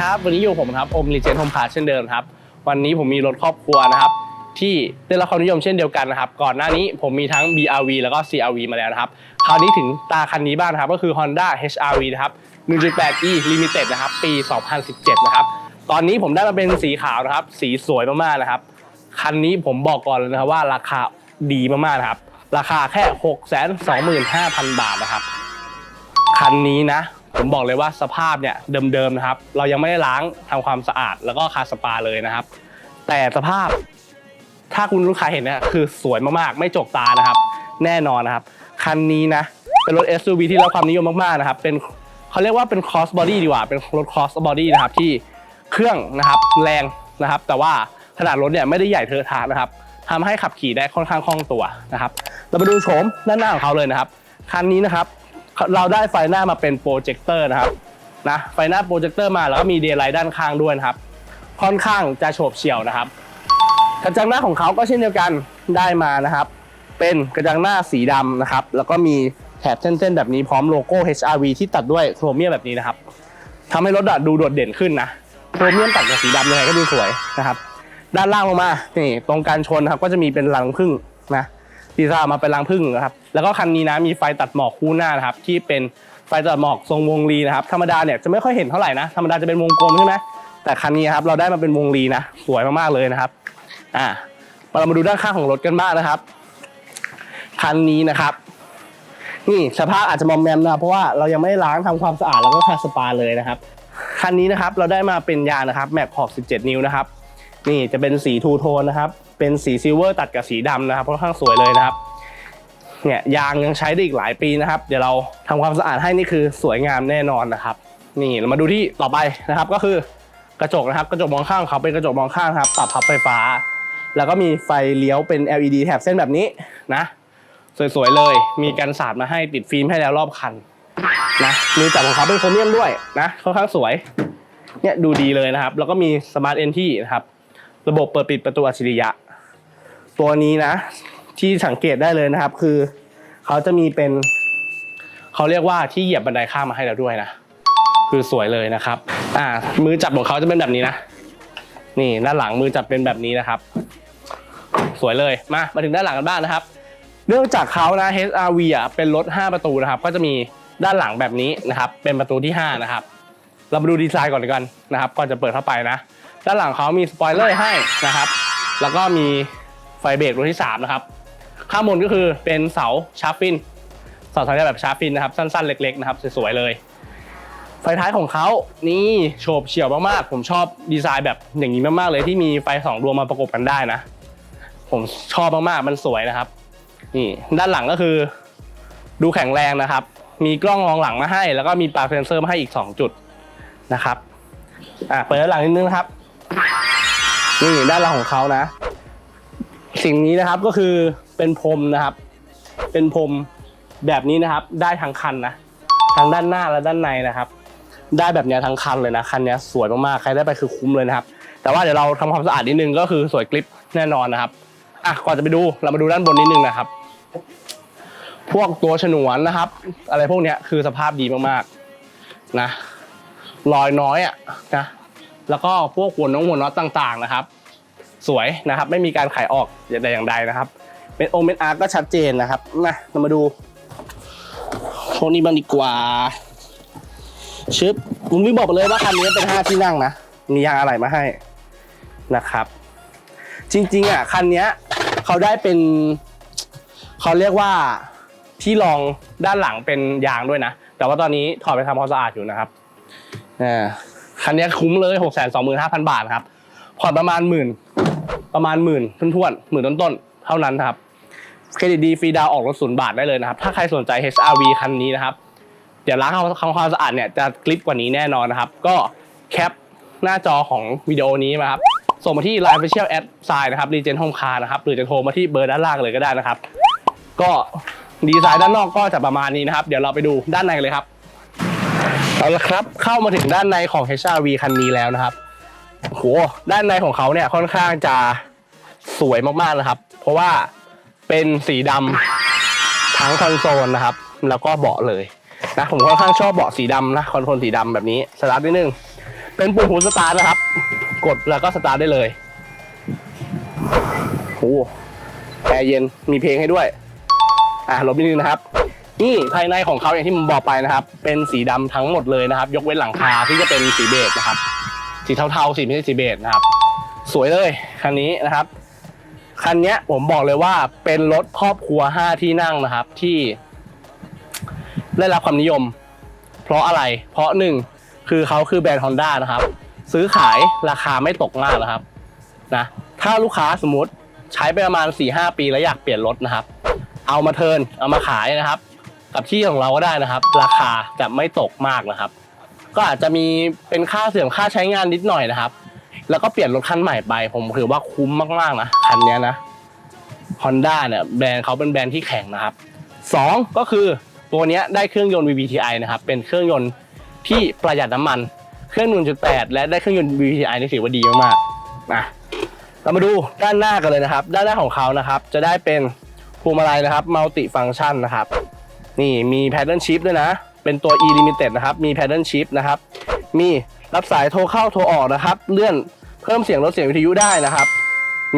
วัสดีครับ วันนี้อยู่ผมครับ อมรีเจนโฮมคาร์เช่นเดิมครับ วันนี้ผมมีรถครอบครัวนะครับ ที่ได้รับความนิยมเช่นเดียวกันนะครับ ก่อนหน้านี้ผมมีทั้ง BRV แล้วก็ CRV มาแล้วนะครับ คราวนี้ถึงตาคันนี้บ้างครับ ก็คือ Honda HRV นะครับ 1.8e Limited นะครับ ปี 2017 นะครับ ตอนนี้ผมได้มาเป็นสีขาวนะครับ สีสวยมากๆนะครับ คันนี้ผมบอกก่อนเลยนะครับว่าราคาดีมากๆนะครับ ราคาแค่ 625,000 บาทนะครับ คันนี้นะ ผมบอกเลยว่าสภาพเนี่ยเดิมๆนะครับ เรายังไม่ได้ล้างทำความสะอาดแล้วก็คาสปาเลยนะครับ แต่สภาพ ถ้าคุณลูกค้าเห็นเนี่ยคือสวยมากๆ ไม่จกตานะครับ แน่นอนนะครับ คันนี้นะ เป็นรถ SUV ที่รับความนิยมมากๆนะครับ เป็นเขาเรียกว่าเป็น cross body ดีกว่า เป็นรถ cross body นะครับที่เครื่องนะครับแรงนะครับ แต่ว่าขนาดรถเนี่ยไม่ได้ใหญ่เทอะทะนะครับทำให้ขับขี่ได้ค่อนข้างคล่องตัวนะครับ เราไปดูโฉมด้านหน้าของเขาเลยนะครับ คันนี้นะครับ เราได้ไฟหน้ามาเป็นโปรเจคเตอร์นะครับนะไฟหน้าโปรเจคเตอร์มาแล้วก็มีเดย์ไลท์ด้านข้างด้วยนะครับ ค่อนข้างจะโฉบเฉี่ยวนะครับ กระจังหน้าของเขาก็เช่นเดียวกันได้มานะครับ เป็นกระจังหน้าสีดำนะครับ แล้วก็มีแถบเส้นๆแบบนี้พร้อมโลโก้ HRV ที่ตัดด้วยโครเมียมแบบนี้นะครับทำให้รถดูโดดเด่นขึ้นนะโครเมียมตัดกับสีดำยังไงก็ดูสวยนะครับ ด้านล่างลงมานี่ตรงการชนนะครับก็จะมีเป็นรังผึ้งนะ ดีไซน์ออกมาเป็นรังผึ้งนะครับแล้วก็คันนี้นะมีไฟตัดหมอกคู่หน้านะครับที่เป็นไฟตัดหมอกทรงวงรีนะครับธรรมดาเนี่ยจะไม่ค่อยเห็นเท่าไหร่นะธรรมดาจะเป็นวงกลมใช่ไหมแต่คันนี้ครับเราได้มาเป็นวงรีนะสวยมากๆเลยนะครับอ่าเรามาดูด้านข้างของรถกันบ้างนะครับคันนี้นะครับ นี่สภาพอาจจะมอมแมมนะเพราะว่าเรายังไม่ล้างทำความสะอาดแล้วก็คาสปาเลยนะครับคันนี้นะครับเราได้มาเป็นยางนะครับแม็กขอบ 17 นิ้วนะครับ นี่จะเป็นสีทูโทนนะครับ เป็นสีซิลเวอร์ตัดกับสีดำนะครับค่อนข้างสวยเลยนะครับ เนี่ยยางยังใช้ได้อีกหลายปีนะครับ เดี๋ยวเราทำความสะอาดให้นี่คือสวยงามแน่นอนนะครับ นี่เรามาดูที่ต่อไปนะครับก็คือกระจกนะครับ กระจกมองข้างของเขาเป็นกระจกมองข้างครับ ปรับพับไฟฟ้า แล้วก็มีไฟเลี้ยวเป็น LED แถบเส้นแบบนี้นะ สวยๆเลย มีกันสาดมาให้ติดฟิล์มให้แล้วรอบคันนะมือจับของเขาเป็นโครเมียมด้วยนะค่อนข้างสวยเนี่ยดูดีเลยนะครับ แล้วก็มีสมาร์ทเอนที่นะครับ ระบบเปิดปิดประตูอัจฉริยะ ตัวนี้นะ ที่สังเกตได้เลยนะครับ คือเขาจะมีเป็นเขาเรียกว่าที่เหยียบบันไดข้ามมาให้เราด้วยนะ คือสวยเลยนะครับ อ่า มือจับของเขาจะเป็นแบบนี้นะ นี่ด้านหลังมือจับเป็นแบบนี้นะครับ สวยเลยมามาถึงด้านหลังกันบ้างนะครับ เนื่องจากเขานะ HRV อะเป็นรถ 5 ประตูนะครับ ก็จะมีด้านหลังแบบนี้นะครับ เป็นประตูที่ 5 นะครับ เรามาดูดีไซน์ก่อนกันนะครับ ก่อนจะเปิดเข้าไปนะ ด้านหลังเขามีสปอยเลอร์ให้นะครับ แล้วก็มีไฟเบรกรุ่นที่ 3 นะครับ ข้างบนก็คือเป็นเสาชาร์ปฟินเสาทางแบบชาร์ปฟินนะครับ สั้นๆ เล็ก ๆ นะครับ สวยๆ เลย ไฟท้ายของเขานี่โฉบเฉี่ยวมากๆ ผมชอบดีไซน์แบบอย่างนี้มากๆ เลยที่มีไฟสองดวงมาประกบกันได้นะ ผมชอบมากๆ มันสวยนะครับ นี่ด้านหลังก็คือ ดูแข็งแรงนะครับ มีกล้องมองหลังมาให้ แล้วก็มีปลั๊กเซนเซอร์มาให้อีก 2 จุดนะครับ อะเปิดด้านหลังนิดนึงนะครับ นี่ด้านหลังของเขานะ สิ่งนี้นะครับก็คือเป็นพรมนะครับ เป็นพรมแบบนี้นะครับ ได้ทั้งคันนะทั้งด้านหน้าและด้านในนะครับ ได้แบบนี้ทั้งคันเลยนะคันนี้สวยมากๆใครได้ไปคือคุ้มเลยนะครับ แต่ว่าเดี๋ยวเราทำความสะอาดนิดนึงก็คือสวยกริปแน่นอนนะครับอะก่อนจะไปดูเรามาดูด้านบนนิดนึงนะครับ พวกตัวฉนวนนะครับ อะไรพวกเนี้ยคือสภาพดีมากๆนะรอยน้อยอะนะ แล้วก็พวกหัวน้องหัวน็อตต่างๆนะครับ สวยนะครับ ไม่มีการขายออกแต่อย่างใดนะครับเป็นโอเมนอาร์ก็ชัดเจนนะครับนะเรามาดูพวกนี้บ้างดีกว่าชึบลุงไม่บอกเลยว่าคันนี้เป็นห้าที่นั่งนะมียางอะไรมาให้นะครับ จริงๆอะคันนี้เขาได้เป็นเขาเรียกว่าที่รองด้านหลังเป็นยางด้วยนะ แต่ว่าตอนนี้ถอดไปทำความสะอาดอยู่นะครับอ่า คันนี้คุ้มเลยหกแสนสองหมื่นห้าพันบาทครับผ่อนประมาณหมื่นประมาณหมื่นท้วนๆหมื่นต้นๆเท่านั้นครับเครดิตดีฟรีดาวออกรถศูนย์บาทได้เลยนะครับ ถ้าใครสนใจ HRV คันนี้นะครับ เดี๋ยวล้างทำความสะอาดเนี่ยจะคลิปกว่านี้แน่นอนนะครับ ก็แคปหน้าจอของวิดีโอนี้มาครับส่งมาที่ Line Official Ad Sign นะครับ Legend Home Car นะครับหรือจะโทรมาที่เบอร์ด้านล่างเลยก็ได้นะครับ ก็ดีไซน์ด้านนอกก็จะประมาณนี้นะครับ เดี๋ยวเราไปดูด้านในเลยครับ เอาละครับเข้ามาถึงด้านในของ HRV คันนี้แล้วนะครับโหด้านในของเขาเนี่ยค่อนข้างจะสวยมากๆนะครับ เพราะว่าเป็นสีดำทั้งคอนโซลนะครับ แล้วก็เบาะเลยนะผมค่อนข้างชอบเบาะสีดำนะคอนโซลสีดำแบบนี้สตาร์ทนิดนึงเป็นปุ่มหูสตาร์ทนะครับ กดแล้วก็สตาร์ทได้เลยโอ้แอร์เย็นมีเพลงให้ด้วย อะลบนิดนึงนะครับ นี่ภายในของเขาอย่างที่ผมบอกไปนะครับ เป็นสีดำทั้งหมดเลยนะครับ ยกเว้นหลังคาที่จะเป็นสีเบจนะครับ สีเทาๆสีไม่ใช่สีเบจนะครับ สวยเลยคันนี้นะครับคันนี้ผมบอกเลยว่าเป็นรถครอบครัว 5 ที่นั่งนะครับที่ ได้รับความนิยม เพราะอะไร เพราะหนึ่งคือเขาคือแบรนด์ Honda นะครับ ซื้อขายราคาไม่ตกมากนะครับนะถ้าลูกค้าสมมติใช้ไปประมาณ 4-5 ปีแล้วอยากเปลี่ยนรถนะครับ เอามาเทินเอามาขายนะครับ กับที่ของเราก็ได้นะครับ ราคาจะไม่ตกมากนะครับ ก็อาจจะมีเป็นค่าเสื่อมค่าใช้งานนิดหน่อยนะครับ แล้วก็เปลี่ยนรถคันใหม่ไป ผมถือว่าคุ้มมากๆนะคันนี้นะ Honda เนี่ยแบรนด์เขาเป็นแบรนด์ที่แข็งนะครับสองก็คือตัวนี้ได้เครื่องยนต์ VVTi นะครับเป็นเครื่องยนต์ที่ประหยัดน้ำมันเครื่อง1.8 และได้เครื่องยนต์ VVTi นี่ถือว่าดีมากๆนะเรามาดูด้านหน้ากันเลยนะครับ ด้านหน้าของเขานะครับ จะได้เป็นพวงมาลัยนะครับ Multi Function นะครับ นี่มี Paddle Shift ด้วยนะ เป็นตัว E Limited นะครับ มี Paddle Shift นะครับ มีรับสายโทรเข้าโทรออกนะครับ เลื่อนเพิ่มเสียงลดเสียงวิทยุได้นะครับ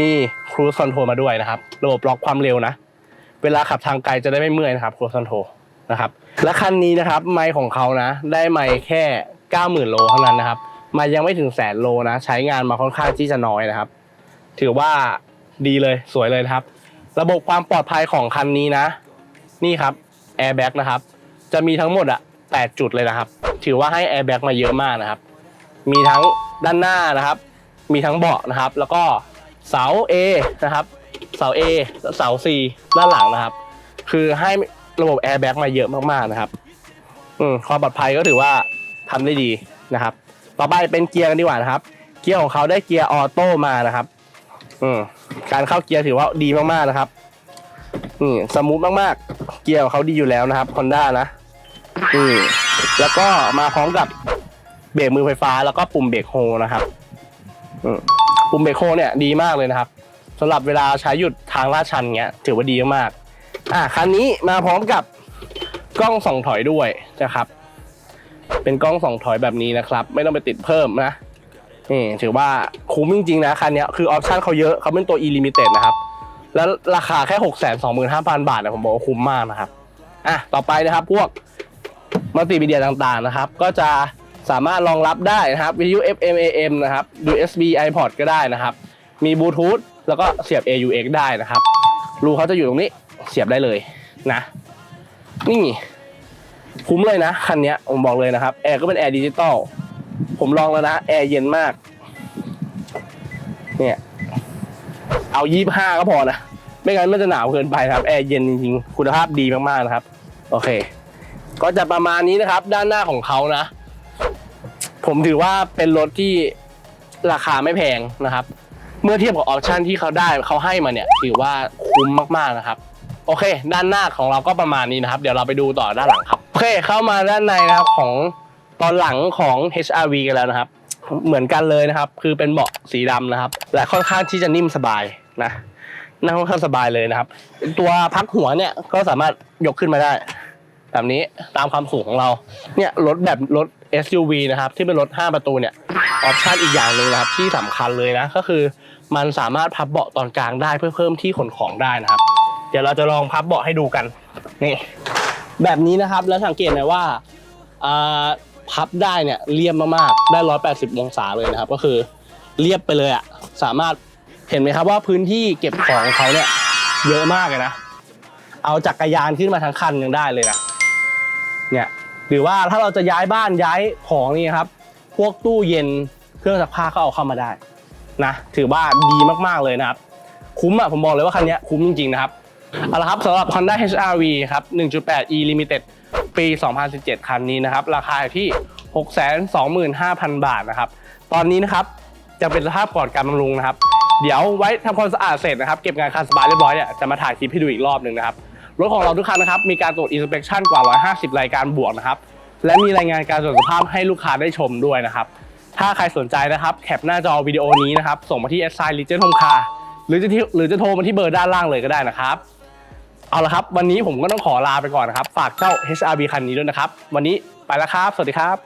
มี Cruise Control มาด้วยนะครับ ระบบล็อกความเร็วนะ เวลาขับทางไกลจะได้ไม่เมื่อยนะครับ Cruise Control นะครับ และคันนี้นะครับ ไมค์ของเขานะ ได้ไมค์แค่ 90,000 โลเท่านั้นนะครับ มายังไม่ถึงแสนโลนะ ใช้งานมาค่อนข้างที่จะน้อยนะครับ ถือว่าดีเลยสวยเลยนะครับ ระบบความปลอดภัยของคันนี้นะ นี่ครับ Airbag นะครับ จะมีทั้งหมดอะ8จุดเลยนะครับ ถือว่าให้ Airbag มาเยอะมากนะครับ มีทั้งด้านหน้านะครับ มีทั้งเบาะนะครับ แล้วก็เสา A นะครับ เสา A และเสา C ด้านหลังนะครับ คือให้ระบบ Airbag มาเยอะมากๆนะครับอืมความปลอดภัยก็ถือว่าทำได้ดีนะครับ ต่อไปเป็นเกียร์กันดีกว่านะครับ เกียร์ของเขาได้เกียร์ออโต้มานะครับ อืมการเข้าเกียร์ถือว่าดีมากๆนะครับอืมสมูทมากๆ เกียร์ของเขาดีอยู่แล้วนะครับ Honda นะอืมแล้วก็มาพร้อมกับเบรกมือไฟฟ้า แล้วก็ปุ่มเบรกโฮนะครับอืมปุ่มเบรกโฮเนี่ยดีมากเลยนะครับสำหรับเวลาใช้หยุดทางลาดชันเงี้ย ถือว่าดีมากอะคันนี้มาพร้อมกับกล้องส่องถอยด้วยนะครับ เป็นกล้องส่องถอยแบบนี้นะครับ ไม่ต้องไปติดเพิ่มนะนี่ถือว่าคุ้มจริงๆนะคันนี้คือออปชันเขาเยอะเขาเป็นตัว e limited นะครับ แล้วราคาแค่6 2 5 0 0 0บาทเนี่ยผมบอกว่าคุ้มมากนะครับอะต่อไปนะครับพวกมัลติมีเดียต่างๆนะครับ ก็จะสามารถรองรับได้นะครับวิทยุ FM AM นะครับ USB iPod ก็ได้นะครับ มีบลูทูธแล้วก็เสียบ AUX ได้นะครับรูเขาจะอยู่ตรงนี้เสียบได้เลยนะ นี่คุ้มเลยนะคันนี้ผมบอกเลยนะครับแอร์ก็เป็นแอร์ดิจิตอลผมลองแล้วนะแอร์เย็นมาก เนี่ย เอายี่ห้าก็พอนะ ไม่งั้นมันจะหนาวเกินไปนะครับแอร์เย็นจริงๆคุณภาพดีมากๆนะครับ โอเค ก็จะประมาณนี้นะครับ ด้านหน้าของเขานะ ผมถือว่าเป็นรถที่ราคาไม่แพงนะครับ เมื่อเทียบกับออปชันที่เขาได้เขาให้มาเนี่ย ถือว่าคุ้มมากๆนะครับ โอเค ด้านหน้าของเราก็ประมาณนี้นะครับ เดี๋ยวเราไปดูต่อด้านหลังครับโอเคเข้ามาด้านในนะครับของตอนหลังของ HRV กันแล้วนะครับ เหมือนกันเลยนะครับ คือเป็นเบาะสีดำนะครับ และค่อนข้างที่จะนิ่มสบาย นะนั่งค่อนข้างสบายเลยนะครับ ตัวพักหัวเนี่ยก็สามารถยกขึ้นมาได้ แบบนี้ตามความสูงของเรา เนี่ยรถแบบรถ SUV นะครับ ที่เป็นรถ 5 ประตูเนี่ยออปชันอีกอย่างหนึ่งนะครับ ที่สำคัญเลยนะ ก็คือมันสามารถพับเบาะตอนกลางได้เพื่อเพิ่มที่ขนของได้นะครับ เดี๋ยวเราจะลองพับเบาะให้ดูกันนี่แบบนี้นะครับแล้วสังเกตหนะว่าอ่าพับได้เนี่ยเรียบมากๆได้ 180 องศาเลยนะครับ ก็คือเรียบไปเลยอะสามารถ เห็นไหมครับว่าพื้นที่เก็บของเขาเนี่ยเยอะมากเลยนะ เอาจักรยานขึ้นมาทั้งคันยังได้เลยนะ เนี่ย หรือว่าถ้าเราจะย้ายบ้านย้ายของนี่ครับ พวกตู้เย็นเครื่องซักผ้าก็เอาเข้ามาได้นะ ถือว่าดีมากๆเลยนะครับ คุ้มอะผมบอกเลยว่าคันนี้คุ้มจริงๆนะครับ เอาละครับสำหรับ Honda HR-V ครับ 1.8 E Limited ปี 2017 คันนี้นะครับ ราคาอยู่ที่ 625,000 บาทนะครับ ตอนนี้นะครับจะเป็นสภาพก่อนการบำรุงนะครับ เดี๋ยวไว้ทำความสะอาดเสร็จนะครับ เก็บงานคันสบายเรียบร้อยเนี่ยจะมาถ่ายคลิปให้ดูอีกรอบหนึ่งนะครับ รถของเราทุกคันนะครับ มีการตรวจ inspection กว่า 150 รายการบวกนะครับ และมีรายงานการตรวจสภาพให้ลูกค้าได้ชมด้วยนะครับ ถ้าใครสนใจนะครับแคปหน้าจอวิดีโอนี้นะครับส่งมาที่ s i Legend Home Car หรือจะที่หรือจะโทรมาที่เบอร์ด้านล่างเลยก็ได้นะครับเอาละครับ วันนี้ผมก็ต้องขอลาไปก่อนนะครับ ฝากเจ้า HRV คันนี้ด้วยนะครับ วันนี้ไปแล้วครับ สวัสดีครับ